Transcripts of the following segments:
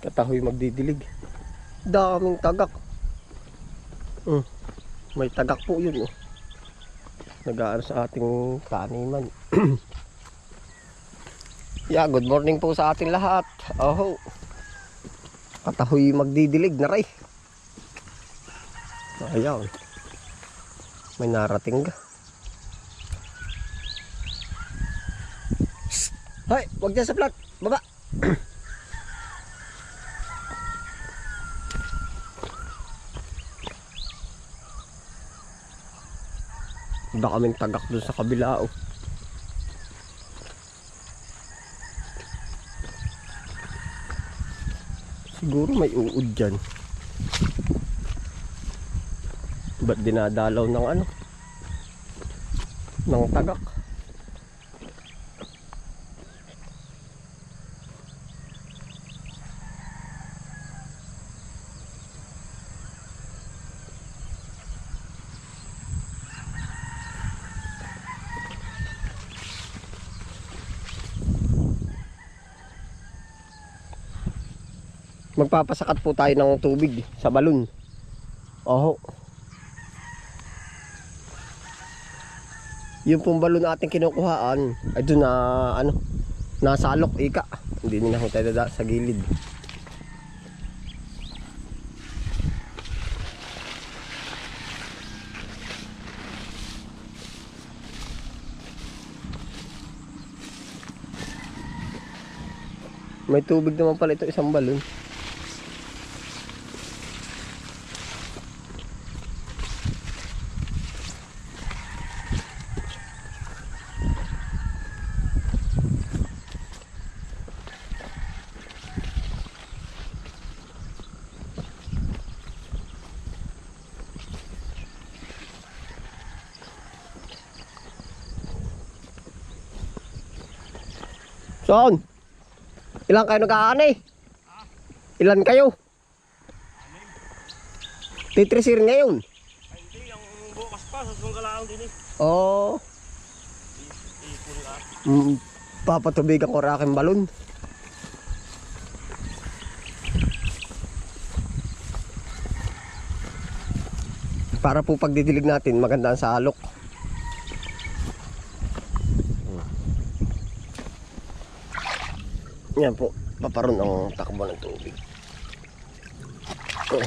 Katahoy magdidilig. Daming tagak. Hmm. May tagak po yun oh. Nag-aano sa ating taniman. yeah, good morning po sa ating lahat. Oh. Katahoy magdidilig na. Ayan. May narating ka. Hoy, wag dyan sa plat. Baba. Iba kaming tagak dun sa kabila oh. Siguro may uod dyan. Ba't dinadalaw ng ano? Ng tagak? Magpapasakat po tayo ng tubig sa balon. Oho. Yung pong balon natin kinukuhaan ay doon na ano, nasa alok ika. Hindi nila tayo dada sa gilid. May tubig naman pala ito isang balon. Saan? Ilan kayo nag-aani? Ilan kayo? Titrisir ngayon. Ay, hindi, ang bukas pa, sa sunggalaan din eh. Oo. Ipon ka. Mm, papatubigan balon. Para po pagdidilig natin, maganda ang salok. Yan po, paparon ang takbo ng tubig. Oh.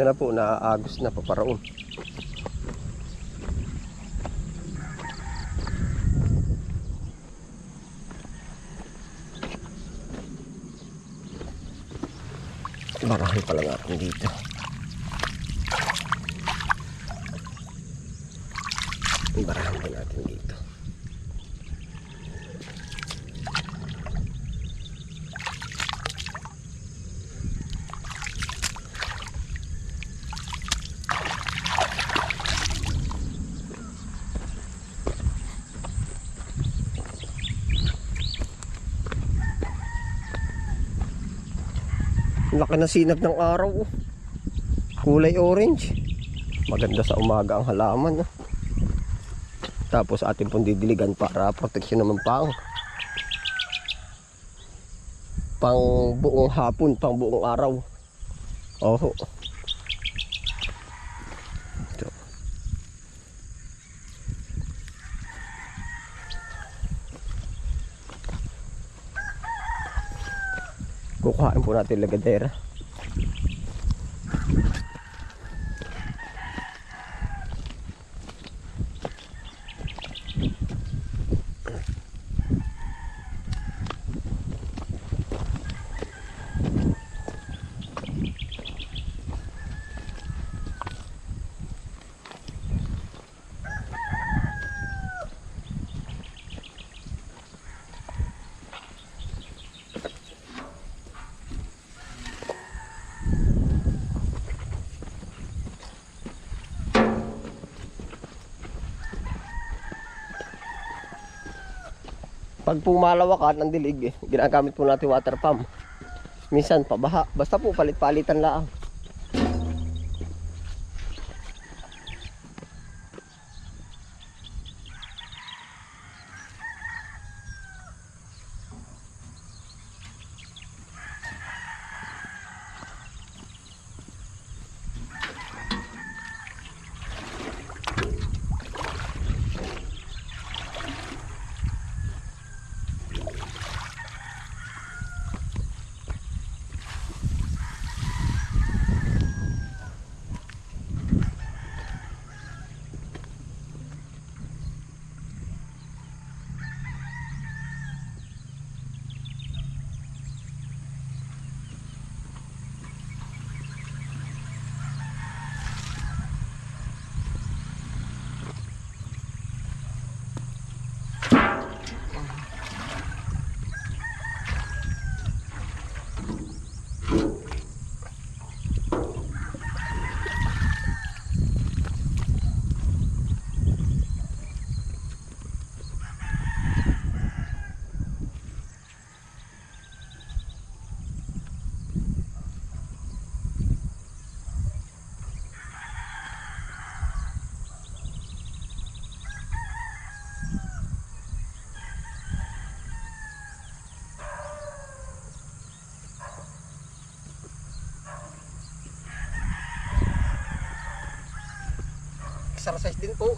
Yan na po, naaagos na paparoon. Barahan pala natin dito. Barahan pa natin dito. Na sinag ng araw. oh. Kulay orange. Maganda sa umaga ang halaman. oh. Tapos atin pong didiligan para proteksyon naman pang pang buong hapon, pang buong araw. Oho. Ito. Kukuhain po natin lagadera. Pag po malawakan ang dilig, eh, ginagamit po natin water pump. Minsan pabaha. Basta po palit-palitan lang. Exercise din po.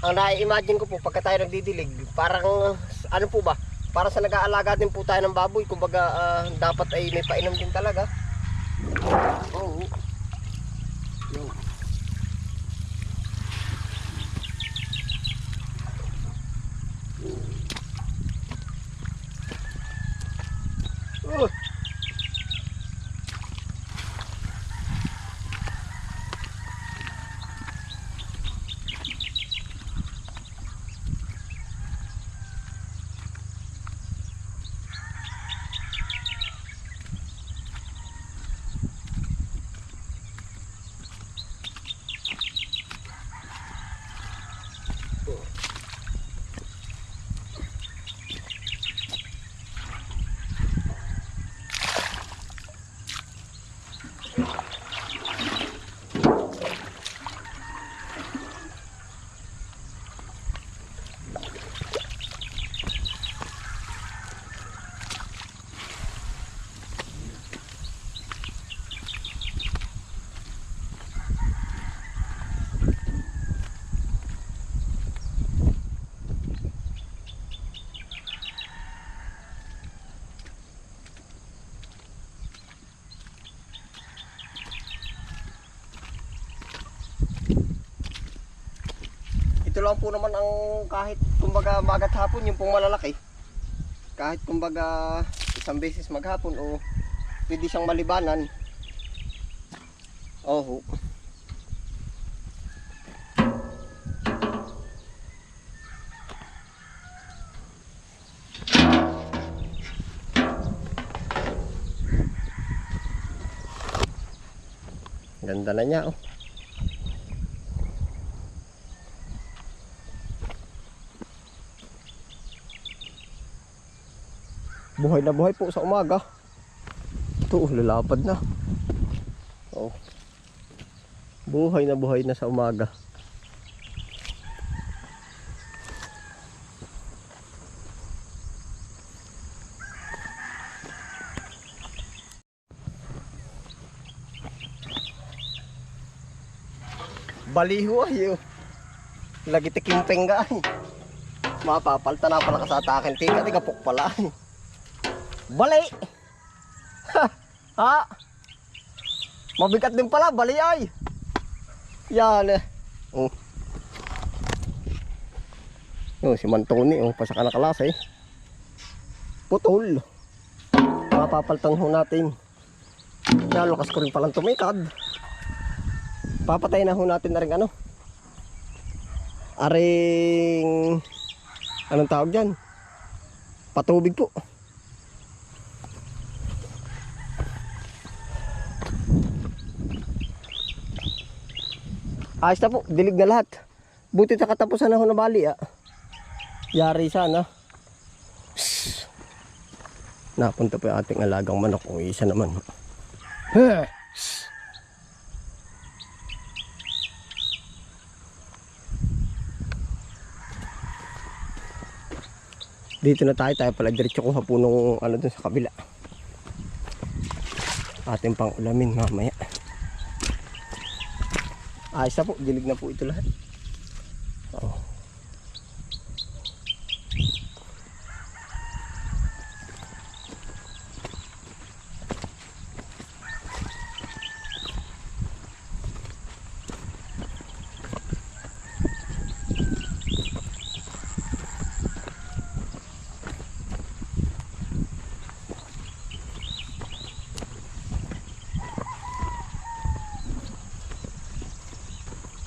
Ang na-imagine ko po pagka tayo nagdidilig, parang ano po ba? Para sa nag-aalaga din po tayo ng baboy, kumbaga ah, dapat ay may painom din talaga. Oo. Yun. Uh. Ito lang po naman ang kahit kumbaga magat hapon yung pong malalaki. Kahit kumbaga isang beses maghapon o pwede siyang malibanan. Oho. Ganda na niya oh. Buhay na buhay po sa umaga. Ito, lalapad na. Oh. Buhay na buhay na sa umaga. Baliho ay oh. Lagi tikimpeng ka ay. Mapapalta na pala ka sa atakin. Tika, tika pala ay. Bali! Ha! ha? Mabigat din pala, bali ay. Yan eh. Oh. Yung si Mantoni, oh, pasaka na kalas eh. Putol. Mapapaltang ho natin. Yan, lakas ko rin palang tumikad. Papatay na ho natin na rin ano. Aring... Anong tawag dyan? Patubig po. Ayos na po, dilig na lahat. Buti na katapusan na ho na bali ah. Yari sana. Shhh. Napunta po yung ating alagang manok. O isa naman. Huh. Dito na tayo, tayo pala diretso ko punong ano dun sa kabila. Ating pang ulamin mamaya. Ayos na po, dilig na po ito lahat.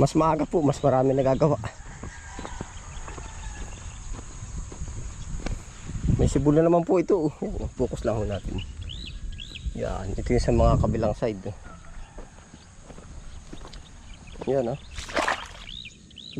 Mas maaga po, mas marami nagagawa. May sibula naman po ito. Focus lang ho natin. Yan, ito yung sa mga kabilang side. Yan oh.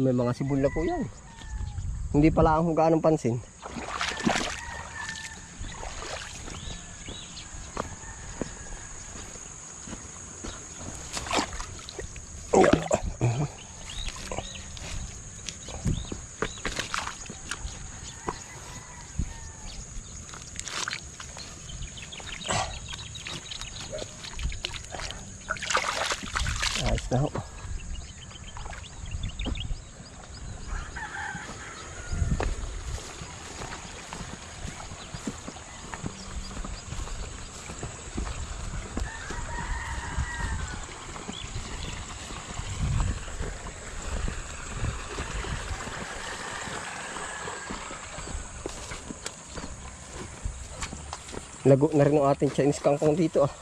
May mga sibula po yan. Hindi pala ang hugaan ng pansin. Ho. Lago na rin ang ating Chinese kangkong dito ah.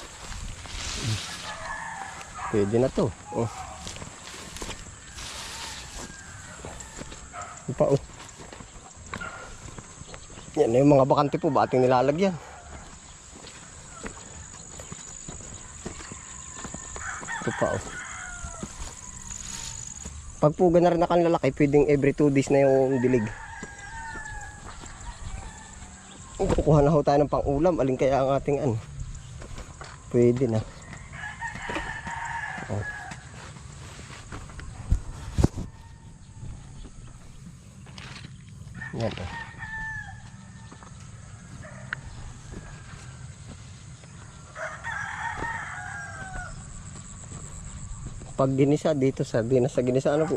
Pwede na to. Oh. Pa oh. Yan na yung mga bakante po, ba ating nilalagyan? Ito pa oh. Pag po na rin na lalaki, pwedeng every 2 days na yung dilig. Kukuha na ho tayo ng pang-ulam. Alin kaya ang ating ano? Pwede na. Yan oh. Pag ginisa dito sa dinas sa ginisa ano po?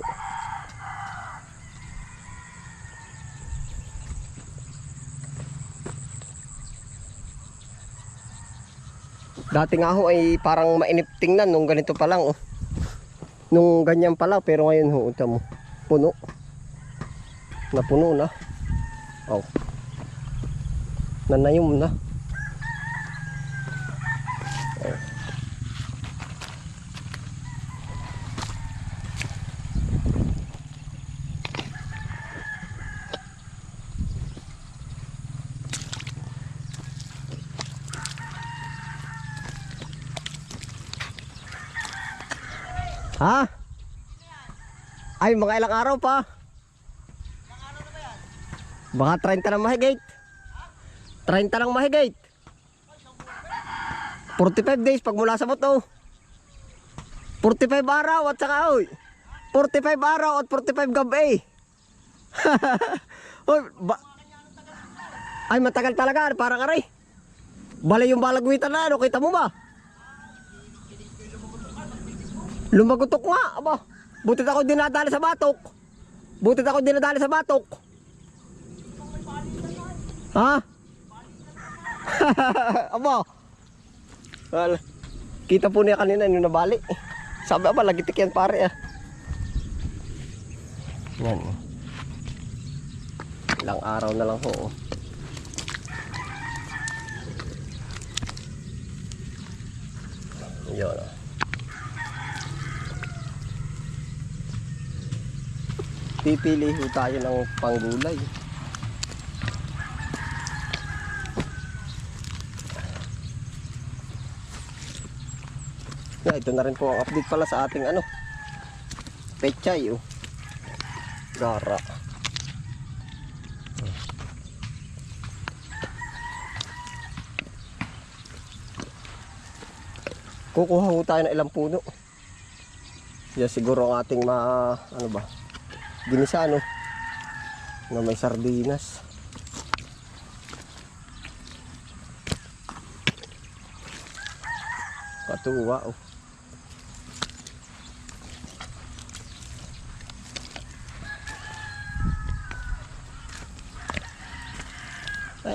Dati nga ho ay parang mainip tingnan nung ganito pa lang oh. Nung ganyan pala pero ngayon ho mo puno. Napuno na. Oh. Nanayom na. Ha? Ay, mga ilang araw pa. Baka 30 lang mahigit. 30 lang mahigit. 45 days pag mula sa buto. 45 araw at saka oy. 45 araw at 45 gabi. oy, ba Ay matagal talaga, parang aray. Bala yung balagwitan na, ano, kita mo ba? Lumagutok nga, aba. Butit ako dinadali sa batok. Butit ako dinadali sa batok. Ha? aba. Wala. Kita po niya kanina yung nabali. Sabi aba, lagitik yan pare ah. Yan. Ilang araw na lang ho. oh. Yun. oh. Pipili ho tayo ng panggulay. Yeah, ito na rin po ang update pala sa ating ano. Pechay oh. Gara. Kukuha ho tayo ng ilang puno. Yan siguro ang ating ma ano ba? Ginisa ano? Na may sardinas. Katuwa oh.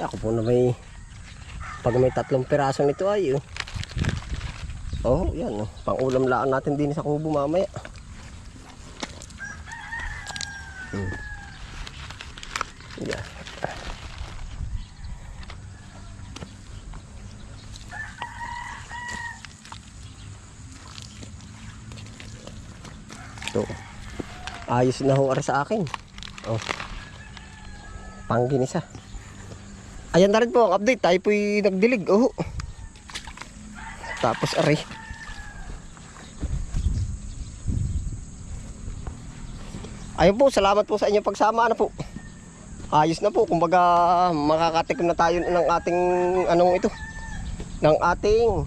Ako po na may pag may tatlong piraso nito ay oh. Oh, yan oh. Pang ulam laan natin din sa kubo mamaya. Hmm. Yan. Ito. Ayos na ho sa akin. Oh. Pangginisa. Ayan na rin po ang update. Tayo po'y nagdilig. Oh. Tapos aray. Ayun po, salamat po sa inyong pagsama. Ano po? Ayos na po. Kumbaga, makakatikim na tayo ng ating, anong ito? Ng ating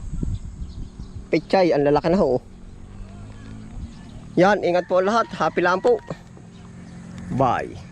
pechay. Ang lalaki na ho. Yan, ingat po lahat. Happy lang po. Bye.